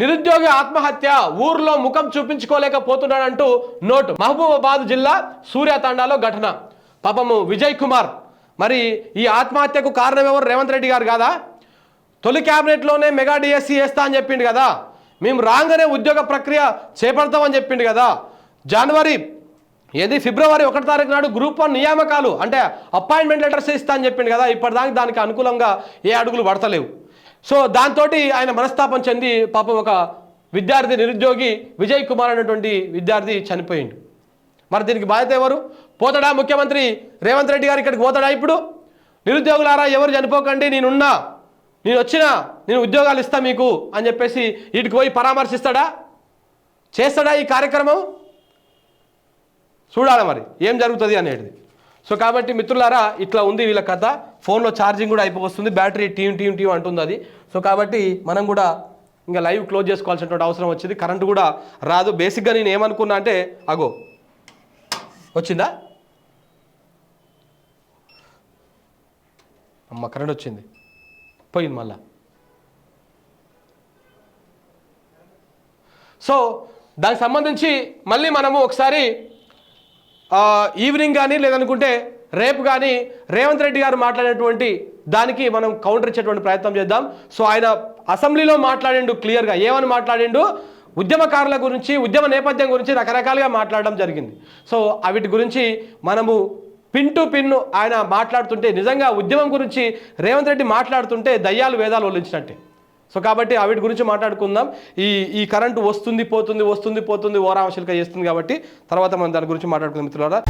నిరుద్యోగి ఆత్మహత్య ఊర్లో ముఖం చూపించుకోలేకపోతున్నాడంటూ నోటు. మహబూబాబాద్ జిల్లా సూర్యాతండాలో ఘటన. పాపము విజయ్ కుమార్. మరి ఈ ఆత్మహత్యకు కారణం ఎవరు రేవంత్ రెడ్డి గారు కాదా? తొలి క్యాబినెట్లోనే మెగా డిఎస్సి వేస్తా అని చెప్పిండు కదా. మేము రాగానే ఉద్యోగ ప్రక్రియ చేపడతామని చెప్పిండు కదా. జనవరి ఏది? ఫిబ్రవరి ఒకటి తారీఖు నాడు గ్రూప్ వన్ నియామకాలు అంటే అపాయింట్మెంట్ లెటర్స్ ఇస్తా అని చెప్పిండు కదా. ఇప్పటిదాకా దానికి అనుకూలంగా ఏ అడుగులు పడతలేవు. సో దాంతో ఆయన మనస్తాపం చెంది పాపం ఒక విద్యార్థి నిరుద్యోగి విజయ్ కుమార్ అనేటువంటి విద్యార్థి చనిపోయిండు. మరి దీనికి బాధ్యత ఎవరు? పోతాడా ముఖ్యమంత్రి రేవంత్ రెడ్డి గారు ఇక్కడికి పోతాడా ఇప్పుడు? నిరుద్యోగులారా ఎవరు చనిపోకండి నేనున్నా నేను వచ్చినా నేను ఉద్యోగాలు ఇస్తా మీకు అని చెప్పేసి వీటికి పోయి పరామర్శిస్తాడా? చేస్తాడా ఈ కార్యక్రమం? చూడాలి మరి ఏం జరుగుతుంది అనేది సో కాబట్టి మిత్రులారా ఇట్లా ఉంది వీళ్ళ కథ. ఫోన్లో ఛార్జింగ్ కూడా అయిపోతుంది బ్యాటరీ టీం టీం టీం అంటుంది అది. సో కాబట్టి మనం కూడా ఇంకా లైవ్ క్లోజ్ చేసుకోవాల్సినటువంటి అవసరం వచ్చింది. కరెంట్ కూడా రాదు. బేసిక్గా నేను ఏమనుకున్నా అంటే అగో వచ్చిందా? అమ్మ కరెంట్ వచ్చింది. పోయింది మళ్ళా. సో దానికి సంబంధించి మళ్ళీ మనము ఒకసారి ఈవినింగ్ కానీ లేదనుకుంటే రేపు కానీ రేవంత్ రెడ్డి గారు మాట్లాడినటువంటి దానికి మనం కౌంటర్ ఇచ్చేటువంటి ప్రయత్నం చేద్దాం. సో ఆయన అసెంబ్లీలో మాట్లాడిండు క్లియర్గా. ఏమని మాట్లాడిండు? ఉద్యమకారుల గురించి ఉద్యమ నేపథ్యం గురించి రకరకాలుగా మాట్లాడడం జరిగింది. సో వీటి గురించి మనము పిన్ టు పిన్ ఆయన మాట్లాడుతుంటే నిజంగా ఉద్యమం గురించి రేవంత్ రెడ్డి మాట్లాడుతుంటే దయ్యాలు వేదాలు ఒలించినట్టే. సో కాబట్టి వాటి వీటి గురించి మాట్లాడుకుందాం. ఈ ఈ కరెంటు వస్తుంది పోతుంది వస్తుంది పోతుంది ఓరాంశిల్క చేస్తుంది కాబట్టి తర్వాత మనం దాని గురించి మాట్లాడుకుందాం మిత్రులారా.